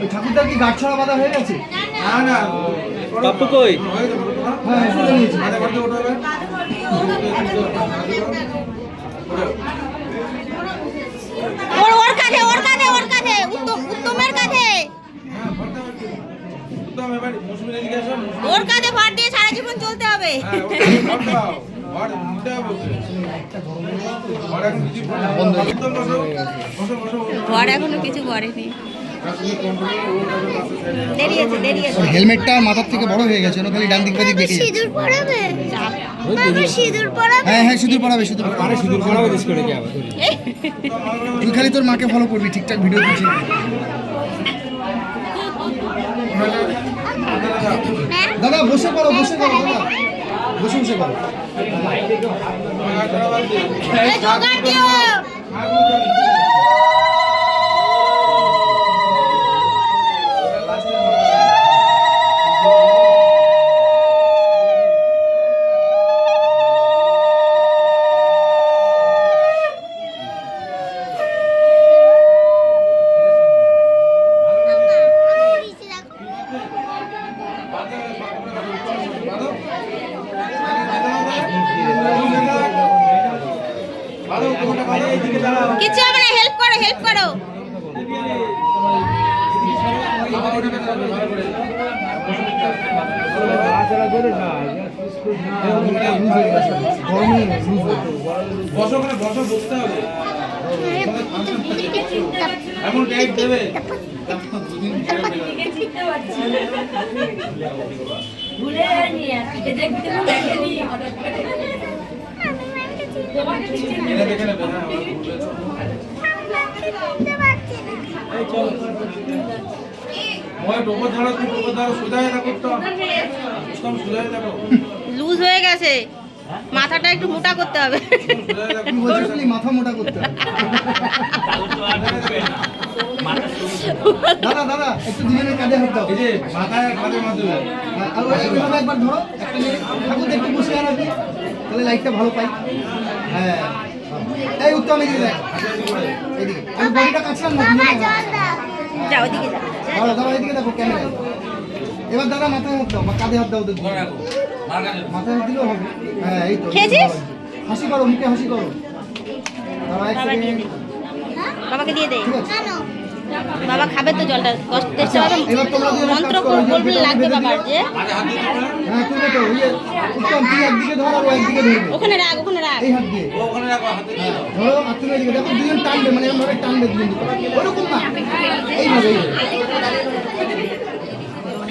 ওই ঠাকুরদার কি গাছ ছড়া বাঁধা হয়ে গেছে? না না। পাপ্পু কই? হ্যাঁ ওর ওর কাঁধে ওর কাঁধে ওর কাঁধে উত্তম উত্তমের কাঁধে। ওর কাঁধে ভার দিয়ে সারা জীবন চলতে হবে। ভর এখনও কিছু করেনি। দেরি আছে দেরি আছে। হেলমেটটা মাথার থেকে বড় হয়ে গেছে খালি ডান দিক বাদিক দেখে সিঁদুর পরাবে? সিঁদুর। পরাবে? হ্যাঁ হ্যাঁ সিঁদুর সিঁদুর সিঁদুর করে কি তুই খালি তোর মাকে ফলো করবি ঠিকঠাক ভিডিও দিচ্ছি দাদা বসে পড়ো বসে পড়ো দাদা। বসে বসে পড়ো এই জোগাড় দিও কিছু হবে না হেল্প করো হেল্প করো হয়ে। বসো বসো বসতে হবে এমন টাইপ দেবে ভুলে যায়নি আজকে দেখতে হ্যাঁ লুজ হয়ে গেছে। মাথাটা একটু মোটা করতে হবে। মাথা মোটা করতে হবে। দাদা দাদা একটু দুজনের কাঁধে হাত দাও। এই যে মাথায় কাঁধে মাধ্যমে হ্যাঁ, আর ওই এইভাবে একবার ধরো একটা ঠাকুর একটু বসে আনাবি তাহলে লাইটটা ভালো পাই। হ্যাঁ। এই উত্তম এদিকে দেখ এদিকে। আমি বডিটা কাছলাম না যাও ওদিকে যাও। দাঁড়া এদিকে দেখো ক্যামেরায় এবার দাদা মাথায় হাত দাও বা কাঁধে হাত দাও। মাথায় হাত দিলেও হবে। হ্যাঁ এই তো। হাসি করো মুখে হাসি করো। দিয়ে দে। বাবাকে দিয়ে দে। ঠিক আছে। বাবা খাবে তো জলটা কষ্ট দেখতে মন্ত্র বলবে লাগবে বাবার যে? ওখানে রাখ ওখানে রাখ। ধরো দেখো দুজন টানবে মানে টানবে দুজন ওরকম না। এইভাবে।